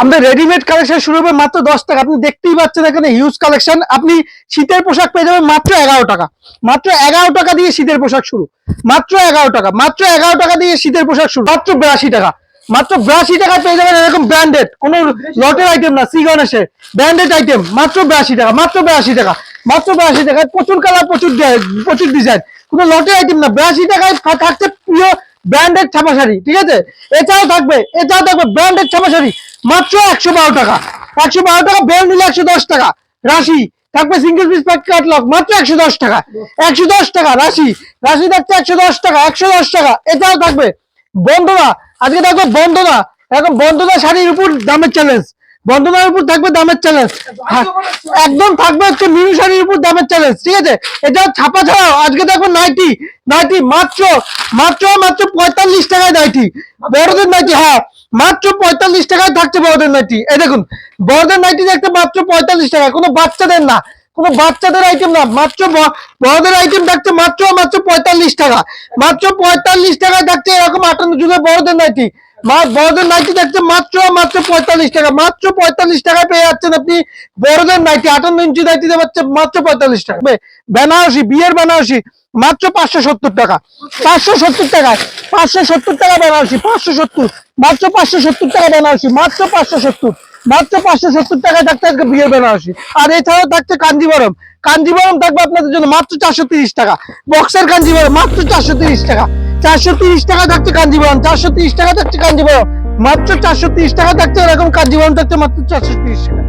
আমাদের readymade collection শুরু হবে মাত্র দশ টাকা। আপনি দেখতেই পাচ্ছেন এখানে হিউজ কালেকশন আপনি শীতের পোশাক পেয়ে যাবেন মাত্র এগারো টাকা। মাত্র এগারো টাকা দিয়ে শীতের পোশাক শুরু। মাত্র এগারো টাকা। মাত্র এগারো টাকা দিয়ে শীতের পোশাক শুরু। মাত্র বিরাশি টাকা। মাত্র বিরাশি টাকা পেয়ে যাবেন এরকম ব্র্যান্ডেড কোন লটের আইটেম না সি গণেশের। ব্র্যান্ডেড আইটেম মাত্র বিরাশি টাকা। মাত্র বিরাশি টাকা। মাত্র বিরাশি টাকায় প্রচুর কালার প্রচুর প্রচুর ডিজাইন কোনো লটের আইটেম না। বিরাশি টাকায় থাকছে প্রিয় ব্র্যান্ডেড ছাপা শাড়ি, ঠিক আছে? এছাড়াও থাকবে এছাড়াও থাকবে ব্র্যান্ডেড ছাপা শাড়ি, মাত্র একশো বারো টাকা। একশো বারো টাকা বেল নিলে একশো দশ টাকা। রাশি, থাকবে সিঙ্গেল পিস প্যাক কাটলক মাত্র একশো দশ টাকা। একশো দশ টাকা, রাশি। রাশি থাকছে একশো দশ টাকা, একশো দশ টাকা। এছাড়াও থাকবে বন্ধনা আজকে থাকবে বন্ধনা এখন বন্ধনা শাড়ির উপর দামের চ্যালেঞ্জ বন্ধনার উপর থাকবে দামের চ্যালেঞ্জ একদম থাকবে হচ্ছে মিনি শাড়ির উপর দামের চ্যালেঞ্জ ঠিক আছে? এটা ছাপা ছাড়াও, আজকে দেখো নাইটি নাইটি মাত্র মাত্র মাত্র পঁয়তাল্লিশ টাকায় নাইটি, বড়দের নাইটি হ্যাঁ মাত্র পঁয়তাল্লিশ টাকায় থাকছে বড়দের নাইটি। এই দেখুন, বড়দের নাইটি দেখতে মাত্র পঁয়তাল্লিশ টাকা কোনো বাচ্চাদের না, কোনো বাচ্চাদের আইটেম না, মাত্র বড়দের আইটেম থাকছে মাত্র মাত্র পঁয়তাল্লিশ টাকা। মাত্র পঁয়তাল্লিশ টাকায় থাকছে এরকম আটান্ন যুগের বড়দের নাইটি বড়দের নাইটি দেখছে মাত্র মাত্র পঁয়তাল্লিশ টাকা। মাত্র পঁয়তাল্লিশ টাকায় পেয়ে যাচ্ছেন আপনি বড়দের নাইটি আটান্ন ইঞ্চি নাইটি পাচ্ছে মাত্র পঁয়তাল্লিশ টাকা। বেনারসি, বিয়ের বেনারসি, মাত্র পাঁচশো সত্তর টাকা। পাঁচশো সত্তর টাকায়, পাঁচশো সত্তর টাকা বেনারসি, পাঁচশো সত্তর। মাত্র পাঁচশো সত্তর টাকা বেনারসি, মাত্র পাঁচশো সত্তর। মাত্র পাঁচশো সত্তর টাকায় থাকছে আজকে বিয়ের বেনারসি। আর এছাড়াও থাকছে কাঞ্জিবরম। কাঞ্জিবরম থাকবে আপনাদের জন্য মাত্র চারশো তিরিশ টাকা। বক্সের কাঞ্জিবরম মাত্র চারশো তিরিশ টাকা। চারশো তিরিশ টাকা থাকছে কাঞ্জিবরম, চারশো তিরিশ টাকা থাকছে কাঞ্জিবরম। মাত্র চারশো তিরিশ টাকা থাকছে, এরকম কাঞ্জিবরম থাকছে মাত্র চারশো তিরিশ টাকা।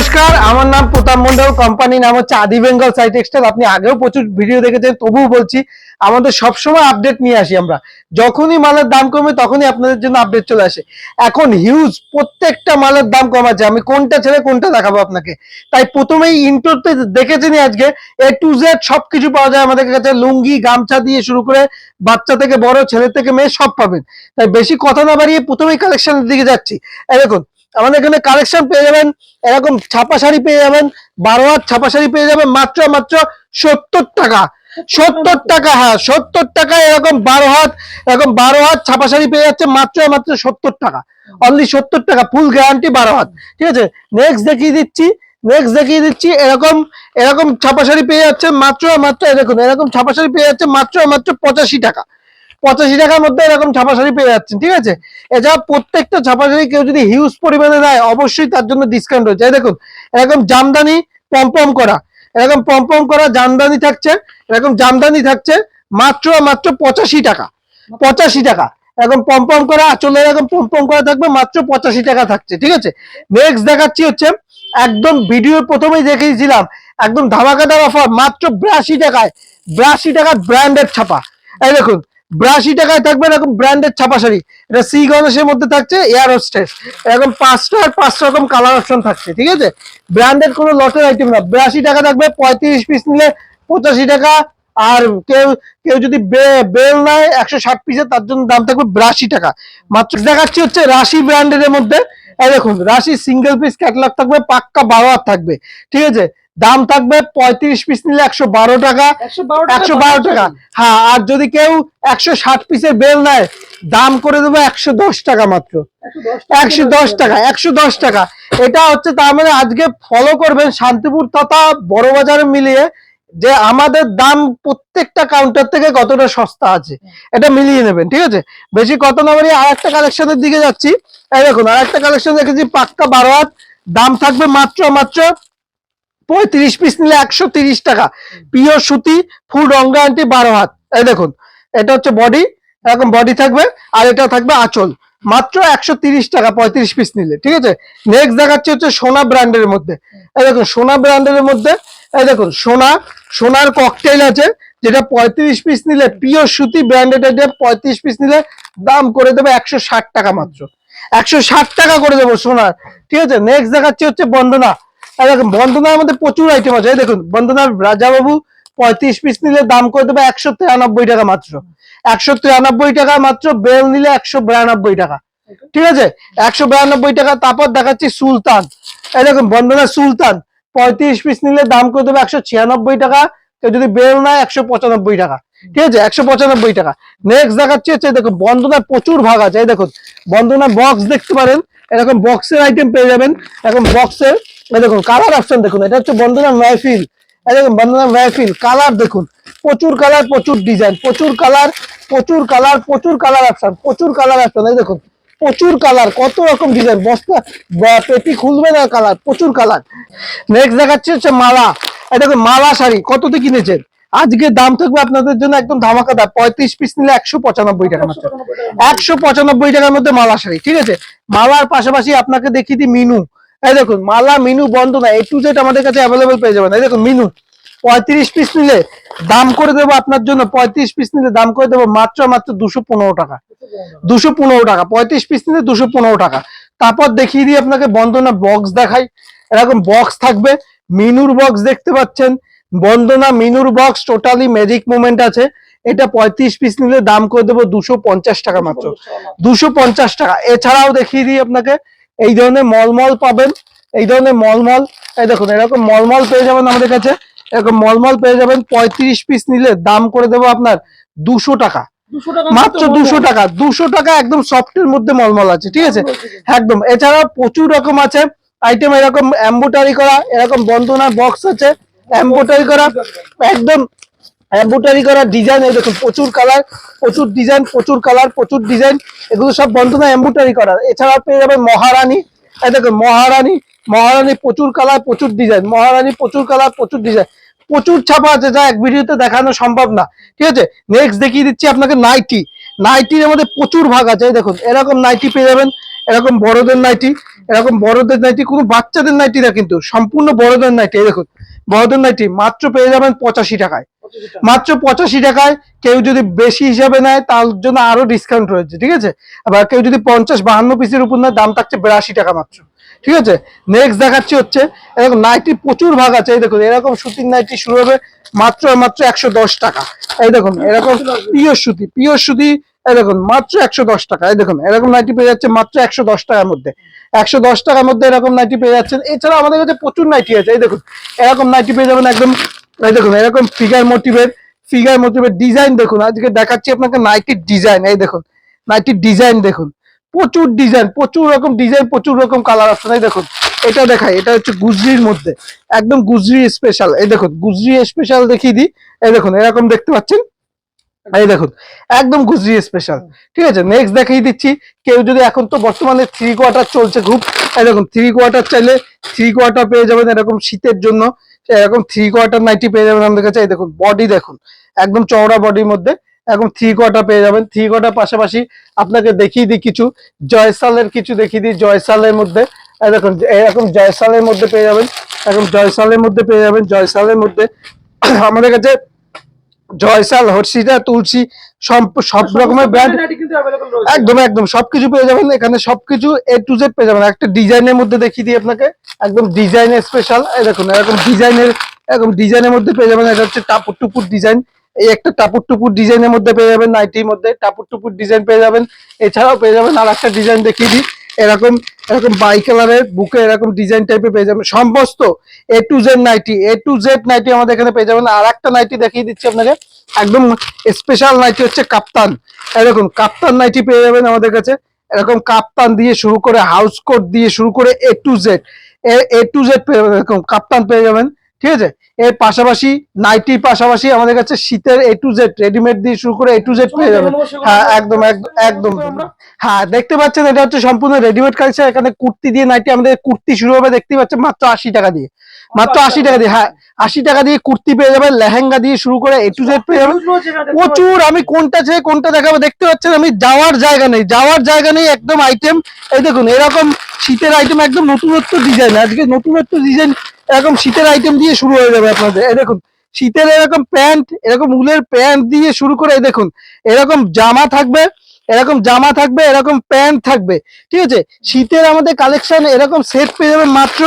নমস্কার, আমার নাম প্রতাপ মন্ডল কোম্পানি নাম হচ্ছে আদি বেঙ্গল সাই টেক্সটাইল আপনি আগেও প্রচুর ভিডিও দেখেছেন, তবুও বলছি, আমাদের সবসময় আপডেট নিয়ে আসি আমরা। যখনই মালের দাম কমে, তখনই আপনাদের জন্য আপডেট চলে আসে। এখন হিউজ প্রত্যেকটা মালের দাম কমাচ্ছে আমি কোনটা ছেড়ে কোনটা দেখাবো আপনাকে? তাই প্রথমেই ইন্টোতে দেখেছেনই আজকে এ টু জেড সবকিছু পাওয়া যায় আমাদের কাছে। লুঙ্গি, গামছা দিয়ে শুরু করে বাচ্চা থেকে বড়, ছেলে থেকে মেয়ে সব পাবেন। তাই বেশি কথা না বাড়িয়ে প্রথমেই কালেকশনের দিকে যাচ্ছি। দেখুন আমাদের এখানে কালেকশন পেয়ে যাবেন, এরকম ছাপা শাড়ি পেয়ে যাবেন বারো হাত ছাপা শাড়ি পেয়ে যাবেন, মাত্র মাত্র সত্তর টাকা। সত্তর টাকা হ্যাঁ সত্তর টাকা এরকম বারো হাত এরকম বারো হাত ছাপা শাড়ি পেয়ে যাচ্ছে, মাত্র মাত্র সত্তর টাকা। অনলি সত্তর টাকা ফুল গ্যারান্টি বারো হাত ঠিক আছে? নেক্সট দেখিয়ে দিচ্ছি নেক্সট দেখিয়ে দিচ্ছি, এরকম এরকম ছাপা শাড়ি পেয়ে যাচ্ছে, মাত্র মাত্র দেখুন, এরকম ছাপা শাড়ি পেয়ে যাচ্ছে, মাত্র মাত্র পঁচাশি টাকা। পঁচাশি টাকার মধ্যে এরকম ছাপা শাড়ি পেয়ে যাচ্ছেন, ঠিক আছে? এছাড়া প্রত্যেকটা ছাপা শাড়ি কেউ যদি হিউজ পরিমাণে দেয় অবশ্যই তার জন্য ডিসকাউন্ট রয়েছে। দেখুন, এরকম জামদানি পম্পম করা, এরকম পম্পম করা জামদানি থাকছে, এরকম জামদানি থাকছে মাত্র মাত্র পঁচাশি টাকা পঁচাশি টাকা। এরকম পম্পম করা, আচলে এরকম পম্পম করা থাকবে, মাত্র পঁচাশি টাকা থাকছে, ঠিক আছে? নেক্সট দেখাচ্ছি হচ্ছে, একদম ভিডিওর প্রথমেই দেখিয়েছিলাম, একদম ধামাকাদার অফার মাত্র বিরাশি টাকায়, বিরাশি টাকার ব্র্যান্ডেড ছাপা। এই দেখুন বিরাশি টাকায় থাকবে এরকম ব্র্যান্ডেড ছাপা শাড়ি। এটা সি গণেশের মধ্যে থাকছে এয়ার হোস্টেস এরকম পাঁচটা আর পাঁচটা রকম কালার অপশন থাকছে, ঠিক আছে? ব্র্যান্ডেড কোনো লটের আইটেম না। বিরাশি টাকা থাকবে, পঁয়ত্রিশ পিস নিলে পঁচাশি টাকা। আর কেউ কেউ যদি বেল নেয়, একশো ষাট পিসের তার জন্য দাম থাকবে বিরাশি টাকা। মাত্র দেখাচ্ছি হচ্ছে রাশি ব্র্যান্ডের মধ্যে। এই দেখুন, রাশি সিঙ্গেল পিস ক্যাটালগ থাকবে, পাক্কা বারো থাকবে, ঠিক আছে? দাম থাকবে পঁয়ত্রিশ পিস নিলে একশো বারো টাকা একশো বারো টাকা। হ্যাঁ আর যদি কেউ একশো ষাট পিসের বেল নেয় দাম করে দেবো একশো দশ টাকা মাত্র। একশো দশ টাকা একশো দশ টাকা এটা হচ্ছে তার মানে আজকে ফলো করবেন শান্তিপুর তথা বড় বাজারে মিলিয়ে যে আমাদের দাম প্রত্যেকটা কাউন্টার থেকে কতটা সস্তা আছে এটা মিলিয়ে নেবেন ঠিক আছে? বেশি কত না বাড়িয়ে আর একটা কালেকশনের দিকে যাচ্ছি। এই দেখুন আর একটা কালেকশন দেখেছি পাক্কা বারো হাত দাম থাকবে মাত্র মাত্র পঁয়ত্রিশ পিস নিলে একশো তিরিশ টাকা। পিওর সুতি ফুল রঙ্গা আন্টি বারো হাত। এই দেখুন, এটা হচ্ছে বডি এরকম বডি থাকবে, আর এটা থাকবে আঁচল। মাত্র একশো তিরিশ টাকা, পঁয়ত্রিশ পিস নিলে, ঠিক আছে? নেক্সট দেখাচ্ছে হচ্ছে সোনা ব্র্যান্ডের মধ্যে। এই দেখুন, সোনা ব্র্যান্ডের মধ্যে, এই দেখুন, সোনা, সোনার ককটেল আছে, যেটা পঁয়ত্রিশ পিস নিলে পিওর সুতি ব্র্যান্ডেড এটা পঁয়ত্রিশ পিস নিলে, দাম করে দেবে একশো ষাট টাকা মাত্র। একশো ষাট টাকা করে দেবো সোনার, ঠিক আছে? নেক্সট দেখাচ্ছি হচ্ছে বন্দনা। দেখুন, বন্দনার মধ্যে প্রচুর আইটেম আছে। দেখুন, বন্দনার রাজাবাবু পঁয়ত্রিশ পিস নিলে দাম করে দেবে একশো তিরানব্বই টাকা মাত্র। একশো তিরানব্বই টাকা মাত্র, বেল নিলে একশো বিরানব্বই টাকা। ঠিক আছে? একশো বিরানব্বই টাকা, তারপর দেখাচ্ছি সুলতান। এই দেখুন বন্দনা সুলতান, পঁয়ত্রিশ পিস নিলে দাম করে দেবে একশো ছিয়ানব্বই টাকা। কেউ যদি বেল নেয়, একশো পঁচানব্বই টাকা। ঠিক আছে? একশো পঁচানব্বই টাকা। নেক্সট দেখাচ্ছি হচ্ছে দেখুন, বন্দনার প্রচুর ভাগ আছে। এই দেখুন বন্দনা বক্স দেখতে পারেন। এরকম বক্সের আইটেম পেয়ে যাবেন। এরকম বক্সের দেখুন কালার অপশন দেখুন, এটা হচ্ছে বন্দনা মেহফিল দেখুন, বন্দনা কালার দেখুন। প্রচুর কালার প্রচুর ডিজাইন প্রচুর কালার প্রচুর কালার প্রচুর কালার অপশন প্রচুর কালার অপশন এই দেখুন, প্রচুর কালার কত রকম ডিজাইন বস্তা পেটি খুলবে না কালার প্রচুর কালার নেক্সট দেখাচ্ছে হচ্ছে মালা, এই দেখুন, মালা শাড়ি কততে কিনেছেন? আজকে দাম থাকবে আপনাদের জন্য একদম ধামাকাদার পঁয়ত্রিশ পিস নিলে একশো পঁচানব্বই টাকা মাত্র একশো পঁচানব্বই টাকার মধ্যে মালা শাড়ি ঠিক আছে? মালার পাশাপাশি আপনাকে দেখিয়ে দিই মিনু। এই দেখুন, মালা, মিনু বন্ধ না এ টু জেড আমাদের কাছে অ্যাভেলেবেল পেয়ে যাবেন। এই দেখুন, মিনু, পঁয়ত্রিশ পিস নিলে দাম করে দেবো আপনার জন্য, পঁয়ত্রিশ পিস নিলে দাম করে দেবো মাত্র মাত্র দুশো পনেরো টাকা। দুশো পনেরো টাকা, পঁয়ত্রিশ পিস নিলে দুশো পনেরো টাকা। তারপর দেখিয়ে দিই আপনাকে বন্দনা বক্স দেখাই। এরকম বক্স থাকবে, মিনুর বক্স দেখতে পাচ্ছেন। বন্দনা মিনুর বক্স টোটালি ম্যাজিক মুভমেন্ট আছে। এটা পঁয়ত্রিশ পিস নিলে দাম করে দেবো দুশো পঞ্চাশ টাকা মাত্র। দুশো পঞ্চাশ টাকা। এছাড়াও দেখিয়ে দিই আপনাকে এই ধরনের মলমল পাবেন। এই ধরনের মলমল এই দেখুন এরকম মলমল পেয়ে যাবেন আমাদের কাছে। এরকম মলমল পেয়ে যাবেন পঁয়ত্রিশ পিস নিলে দাম করে দেবো আপনার দুশো টাকা। মাত্র দুশো টাকা। দুশো টাকা একদম সফটের মধ্যে মলমল আছে ঠিক আছে? একদম। এছাড়াও প্রচুর রকম আছে। আইটেম এরকম এম্বোটারি করা এরকম বন্ধনার বক্স আছে। এম্বোটারি করা, একদম এম্বোটারি করা ডিজাইন এই দেখুন, প্রচুর কালার প্রচুর ডিজাইন প্রচুর কালার প্রচুর ডিজাইন এগুলো সব বন্ধনা এম্বোটারি করা। এছাড়াও পেয়ে যাবেন মহারানী, এই দেখুন, মহারানী মহারানী প্রচুর কালার প্রচুর ডিজাইন মহারানী প্রচুর কালার প্রচুর ডিজাইন প্রচুর ছাপা আছে যা এক ভিডিওতে দেখানো সম্ভব না। ঠিক আছে? নেক্সট দেখিয়ে দিচ্ছি আপনাকে নাইটি নাইটির মধ্যে প্রচুর ভাগ আছে, এই দেখুন, এরকম নাইটি পেয়ে যাবেন, এরকম বড়দের নাইটি এরকম বড়দের নাইটি কোনো বাচ্চাদের নাইটি না কিন্তু, সম্পূর্ণ বড়দের নাইটি এই দেখুন। বড়দের নাইটি মাত্র পেয়ে যাবেন পঁচাশি টাকায়। মাত্র পঁচাশি টাকায় কেউ যদি বেশি হিসাবে নেয়, তার জন্য আরও ডিসকাউন্ট রয়েছে, ঠিক আছে? আবার কেউ যদি পঞ্চাশ বাহান্ন পিসের উপর নেয়, দাম থাকছে বিরাশি টাকা মাত্র। ঠিক আছে? নেক্সট দেখাচ্ছি হচ্ছে, এরকম নাইটি প্রচুর ভাগ আছে, এই দেখুন, এরকম সুতির নাইটি শুরু হবে মাত্র মাত্র একশো দশ টাকা। এই দেখুন, এরকম পিওর সুতি পিওর সুতি এই দেখুন, মাত্র একশো দশ টাকা, এই দেখুন, এরকম নাইটি পেয়ে যাচ্ছে মাত্র একশো দশ টাকার মধ্যে। একশো দশ টাকার মধ্যে এরকম নাইটি পেয়ে যাচ্ছেন এছাড়া আমাদের কাছে প্রচুর নাইটি আছে, এই দেখুন, এরকম নাইটি পেয়ে যাবেন একদম, এই দেখুন, এরকম ফিগার মোটিভের ফিগার মোটিভের ডিজাইন দেখুন, আজকে দেখাচ্ছি আপনাকে নাইটির ডিজাইন এই দেখুন নাইটির ডিজাইন দেখুন। প্রচুর ডিজাইন প্রচুর রকম ডিজাইন প্রচুর রকম কালার অপশন এই দেখুন, এটা দেখাই, এটা হচ্ছে গুজরির মধ্যে, একদম গুজরি স্পেশাল এই দেখুন, গুজরি স্পেশাল দেখিয়ে দিই। এই দেখুন, এরকম দেখতে পাচ্ছেন? এই দেখুন, একদম গুজরি স্পেশাল ঠিক আছে নেক্সট দেখিয়ে দিচ্ছি, কেউ যদি এখন তো বর্তমানে থ্রি কোয়ার্টার চলছে খুব এই দেখুন থ্রি কোয়ার্টার চাইলে থ্রি কোয়ার্টার পেয়ে যাবেন এরকম শীতের জন্য। এরকম থ্রি কোয়ার্টার নাইটি পেয়ে যাবেন আমাদের কাছে। এই দেখুন বডি দেখুন, একদম চওড়া বডির মধ্যে। এখন থ্রি কোয়ার্টার পেয়ে যাবেন। থ্রি কোয়ার্টার পাশাপাশি আপনাকে দেখিয়ে দিই কিছু। জয়সালের কিছু দেখিয়ে দিই জয়সালের মধ্যে। দেখুন এরকম জয়সালের মধ্যে পেয়ে যাবেন। এখন জয়সালের মধ্যে পেয়ে যাবেন। জয়সালের মধ্যে আমাদের কাছে জয়সাল হর্ষিতা তুলসী সব সব রকমের ব্র্যান্ড একদম একদম সবকিছু পেয়ে যাবেন। এখানে সবকিছু এ টু জেড পেয়ে যাবেন। একটা ডিজাইনের মধ্যে দেখিয়ে দিই আপনাকে। একদম ডিজাইনের স্পেশাল দেখুন এরকম ডিজাইনের এরকম ডিজাইনের মধ্যে পেয়ে যাবেন। এটা হচ্ছে টাপুর টুপুর ডিজাইন। এই একটা টাপুর টুপুর ডিজাইনের মধ্যে পেয়ে যাবেন নাইটির মধ্যে টাপুর টুপুর ডিজাইন পেয়ে যাবেন। এছাড়াও পেয়ে যাবেন আর একটা ডিজাইন দেখিয়ে দিই। এরকম এরকম বাই কালারের বুকে এরকম ডিজাইন টাইপের পেয়ে যাবেন। সমস্ত A to Z nightie A to Z nightie আমাদের এখানে পেয়ে যাবেন। আর একটা নাইটি দেখিয়ে দিচ্ছি আপনাকে। একদম স্পেশাল নাইটি হচ্ছে কাপ্তান এরকম কাপ্তান নাইটি পেয়ে যাবেন আমাদের কাছে। এরকম কাপ্তান দিয়ে শুরু করে হাউস কোট দিয়ে শুরু করে A to Z A to Z পেয়ে যাবেন, এরকম কাপ্তান পেয়ে যাবেন। ঠিক আছে? এর পাশাপাশি নাইটির পাশাপাশি আমাদের কাছে শীতের এ টু জেড রেডিমেড দিয়ে শুরু করে এ টু জেড পেয়ে যাবেন। হ্যাঁ একদম একদম হ্যাঁ দেখতে পাচ্ছেন এটা হচ্ছে সম্পূর্ণ রেডিমেড কালচার এখানে কুর্তি দিয়ে নাইটি আমাদের কুর্তি শুরু হবে দেখতে পাচ্ছেন মাত্র আশি টাকা দিয়ে। মাত্র আশি টাকা দিয়ে হ্যাঁ আশি টাকা দিয়ে কুর্তি পেয়ে যাবেন লেহেঙ্গা দিয়ে শুরু করে এ টু জেড পেয়ে যাবেন। প্রচুর আমি কোনটা ছেড়ে কোনটা দেখাবো দেখতে পাচ্ছেন আমি যাওয়ার জায়গা নেই যাওয়ার জায়গা নেই একদম আইটেম এই দেখুন এরকম শীতের আইটেম একদম নতুনত্ব ডিজাইন আজকে নতুনত্ব ডিজাইন এরকম শীতের আইটেম দিয়ে শুরু হয়ে যাবে আপনাদের। এই দেখুন, শীতের এরকম প্যান্ট, এরকম উলের প্যান্ট দিয়ে শুরু করে, এই দেখুন, এরকম জামা থাকবে, এরকম জামা থাকবে, এরকম প্যান্ট থাকবে, ঠিক আছে? শীতের আমাদের কালেকশন এরকম সেট পেয়ে যাবেন মাত্র,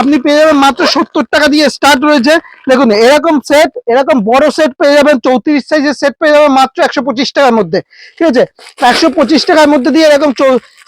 আপনি পেয়ে যাবেন মাত্র সত্তর টাকা দিয়ে স্টার্ট রয়েছে। দেখুন, এরকম সেট এরকম বড় সেট পেয়ে যাবেন, চৌত্রিশ সাইজের সেট পেয়ে যাবেন মাত্র একশো পঁচিশ টাকার মধ্যে, ঠিক আছে? একশো পঁচিশ টাকার মধ্যে দিয়ে এরকম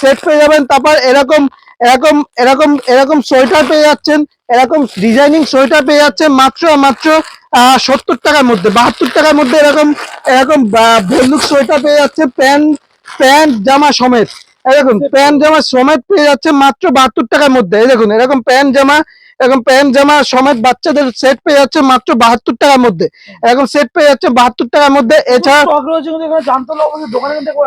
সেট পেয়ে যাবেন, তারপর এরকম এরকম এরকম এরকম সোয়েটার পেয়ে যাচ্ছেন এরকম ডিজাইনিং সোয়েটার পেয়ে যাচ্ছেন মাত্র মাত্র সত্তর টাকার মধ্যে বাহাত্তর টাকার মধ্যে এরকম এরকম ভল্লুক সোয়েটার পেয়ে যাচ্ছে প্যান্ট প্যান্ট জামা সমেত। দেখুন প্যান্ট জামা সমেত পেয়ে যাচ্ছে মাত্র বাহাত্তর টাকার মধ্যে। এই দেখুন এরকম প্যান্ট জামা এরকম প্যান্ট জামা সমেত বাচ্চাদের সেট পেয়ে যাচ্ছে মাত্র বাহাত্তর টাকার মধ্যে। এরকম সেট পেয়ে যাচ্ছে বাহাত্তর টাকার মধ্যে। এছাড়া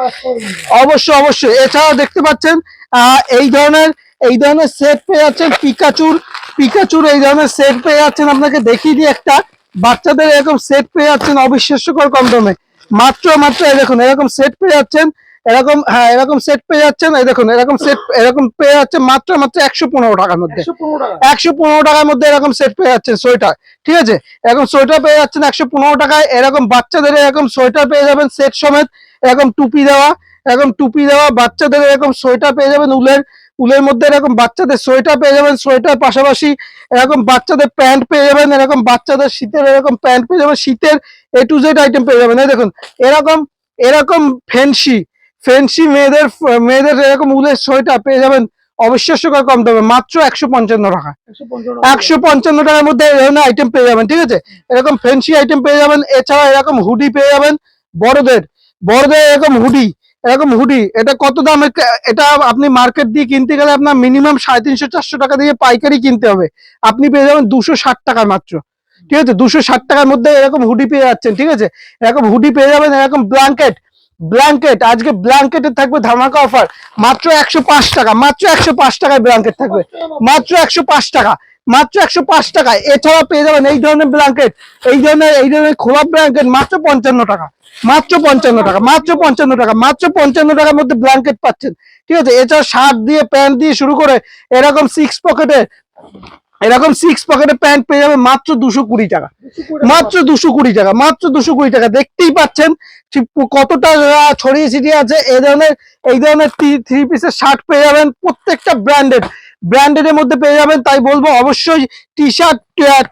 অবশ্যই। অবশ্যই অবশ্যই। এছাড়াও দেখতে পাচ্ছেন আহ, এই ধরনের এই ধরনের সেট পেয়ে যাচ্ছেন পিকাচুর পিকাচুর এই ধরনের সেট পেয়ে যাচ্ছেন। আপনাকে দেখিয়ে দিই একটা। বাচ্চাদের এরকম সেট পেয়ে যাচ্ছেন অবিশ্বাস্যকর কম দামে। মাত্র মাত্র এই দেখুন এরকম সেট পেয়ে যাচ্ছেন। এরকম হ্যাঁ এরকম সেট পেয়ে যাচ্ছেন। এই দেখুন এরকম সেট এরকম পেয়ে যাচ্ছে মাত্র মাত্র একশো পনেরো টাকার মধ্যে। একশো পনেরো টাকার মধ্যে এরকম সেট পেয়ে যাচ্ছেন সোয়েটার। ঠিক আছে? এরকম সোয়েটার পেয়ে যাচ্ছেন একশো পনেরো টাকায়। এরকম বাচ্চাদের এরকম সোয়েটার পেয়ে যাবেন সেট সমেত। এরকম টুপি দেওয়া এরকম টুপি দেওয়া বাচ্চাদের এরকম সোয়েটার পেয়ে যাবেন উলের। উলের মধ্যে এরকম বাচ্চাদের সোয়েটার পেয়ে যাবেন সোয়েটার পাশাপাশি এরকম বাচ্চাদের প্যান্ট পেয়ে যাবেন এরকম বাচ্চাদের শীতের এরকম প্যান্ট পেয়ে যাবেন শীতের এ টু জেড আইটেম পেয়ে যাবেন। এই দেখুন এরকম এরকম ফেন্সি ফেন্সি মেয়েদের মেয়েদের এরকম উলের সোয়েটার পেয়ে যাবেন অবিশ্বাস্যকর কম দামে মাত্র একশো পঞ্চান্ন টাকা। 155 টাকা। একশো পঞ্চান্ন টাকার মধ্যে এই ধরনের আইটেম পেয়ে যাবেন ঠিক আছে? এরকম ফ্যান্সি আইটেম পেয়ে যাবেন এছাড়া এরকম হুডি পেয়ে যাবেন বড়দের বড়দের এরকম হুডি এরকম হুডি, এটা কত দাম? এটা- আপনি মার্কেট দিয়ে কিনতে গেলে আপনার মিনিমাম সাড়ে তিনশো, চারশো টাকা দিয়ে পাইকারি কিনতে হবে। আপনি পেয়ে যাবেন দুশো ষাট টাকার মাত্র। ঠিক আছে? দুশো ষাট টাকার মধ্যে এরকম হুডি পেয়ে যাচ্ছেন, ঠিক আছে? এরকম হুডি পেয়ে যাবেন, এরকম ব্ল্যাঙ্কেট ব্ল্যাঙ্কেট আজকে ব্ল্যাঙ্কেটের থাকবে ধামাকা অফার মাত্র একশো পাঁচ টাকা, মাত্র একশো পাঁচ টাকায় ব্ল্যাঙ্কেট থাকবে, মাত্র একশো পাঁচ টাকা। মাত্র একশো পাঁচ টাকা এছাড়া পেয়ে যাবেন এই ধরনের ব্ল্যাঙ্কেট এই ধরনের এই ধরনের খোলা ব্ল্যাঙ্কেট মাত্র পঞ্চান্ন টাকা। মাত্র পঞ্চান্ন টাকা, মাত্র পঞ্চান্ন টাকা, মাত্র পঞ্চান্ন টাকার মধ্যে ব্ল্যাঙ্কেট পাচ্ছেন। ঠিক আছে? এছাড়া শার্ট দিয়ে প্যান্ট দিয়ে শুরু করে এরকম সিক্স পকেটে এরকম সিক্স পকেটে প্যান্ট পেয়ে যাবে মাত্র দুশো কুড়ি টাকা। মাত্র দুশো কুড়ি টাকা, মাত্র দুশো কুড়ি টাকা। দেখতেই পাচ্ছেন কতটা ছড়িয়ে ছিটিয়ে আছে। এই ধরনের এই ধরনের থ্রি পিসের শার্ট পেয়ে যাবেন প্রত্যেকটা ব্র্যান্ডেড ব্র্যান্ডেড এর মধ্যে পেয়ে যাবেন, তাই বলব অবশ্যই টি শার্ট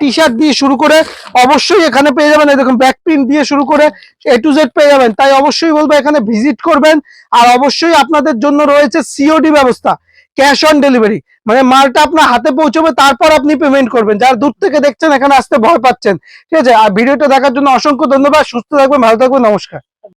টি শার্ট দিয়ে শুরু করে অবশ্যই এখানে পেয়ে যাবেন দেখুন ব্যাক প্রিন্ট দিয়ে শুরু করে এ টু জেড পেয়ে যাবেন, তাই অবশ্যই বলব এখানে ভিজিট করবেন, আর অবশ্যই আপনাদের জন্য রয়েছে সিওডি ব্যবস্থা ক্যাশ অন ডেলিভারি মানে মালটা আপনার হাতে পৌঁছবে, তারপর আপনি পেমেন্ট করবেন, যারা দূর থেকে দেখছেন এখানে আসতে ভয় পাচ্ছেন, ঠিক আছে? আর ভিডিওটা দেখার জন্য অসংখ্য ধন্যবাদ, সুস্থ থাকবেন, ভালো থাকবেন, নমস্কার।